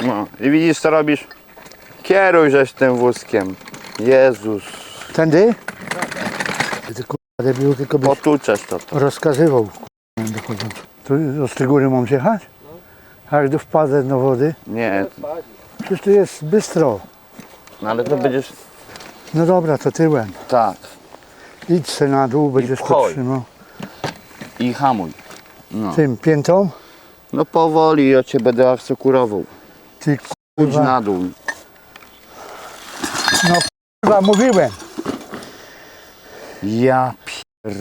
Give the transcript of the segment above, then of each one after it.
No i widzisz co robisz? Kieruj żeś tym wózkiem. Jezus. Tędy? Ty kurwa debilu, tylko byś to. to. rozkazywał kurwa. Tu do Strygóry mam zjechać? A jak do wpadę do wody? Nie, Przecież tu jest bystro. no ale to będziesz... No dobra, to tyłem. Tak. Idź se na dół, będziesz pchaj. podtrzymał. I hamuj. No. Tym piętą? No powoli, ja cię będę asekurował. Ty Pójdź kurwa, na dół. no kurwa mówiłem. Ja pier...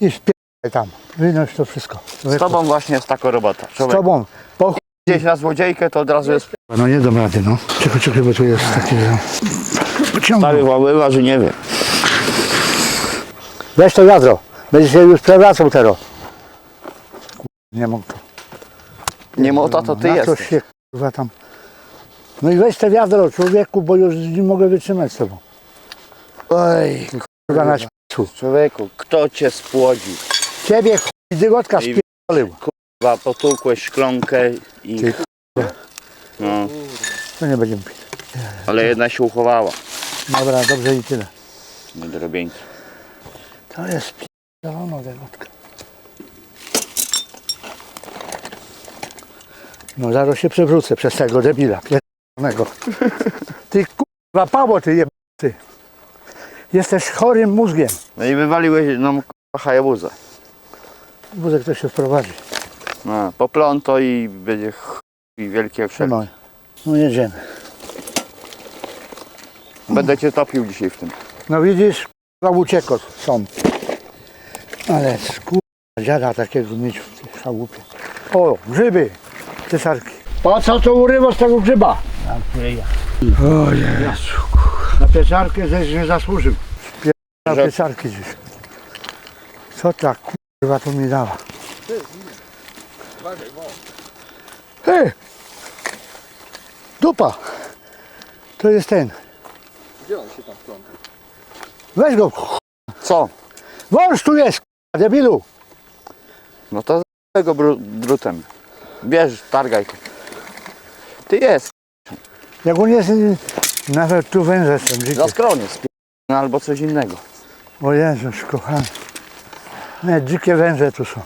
I wpierdaj tam. Wynoś to wszystko. Z tobą właśnie jest taka robota. Z Człowiek tobą. Po chuj. gdzieś na złodziejkę to od razu jest... No nie dam rady, no. Czekaj, czekaj, bo tu jest takie... że- Stary Pociągnął. włabywa, że nie wie. Weź to wiadro. Będziesz się już przewracał teraz. Nie mogę. Nie mota to ty Na to jesteś. się kurwa tam. No i weź te wiadro, człowieku, bo już nie mogę wytrzymać z tobą. Oj, Kurwa na śmiechu. człowieku, kto cię spłodził? Ciebie chuj, dygotka I- spierdolił. Kurwa, potłukłeś szklonkę i... Ty No, To nie będziemy pić. ale jedna się uchowała. Dobra, dobrze i tyle. Niedorobieńcy. To jest pierdolona dygotka. No zaraz się przewrócę przez tego debila pierdolonego. Ty kurwa Paweł, ty jeb... ty. Jesteś chorym mózgiem. No i wywaliłeś nam kurwa hajabuzę. Wózek ktoś się wprowadzi. No, popląto i będzie ch... i wielkie jak wszelkie. Trzymaj. No jedziemy. Będę cię topił dzisiaj w tym. No widzisz, kurwa uciekł są. Ale kurwa dziada takiego mieć w tej chałupie. O, grzyby, cesarki. Po co to urywasz tego grzyba? O Jezu, Na pieczarkę żeś nie zasłużył. Na pieczarki dziś. Co ta kurwa tu mi dała? Hej! Dupa! To jest ten. Gdzie on się tam wpląta? Weź go. Co? Wąż tu jest, k***a, debilu. No to z tego bru... drutem. Bierz, targaj. Ty jest. Jak on jest, nawet tu węże są dzikie. Za skronie spi... no, albo coś innego. O Jezus, kochany. Nie, dzikie węże tu są.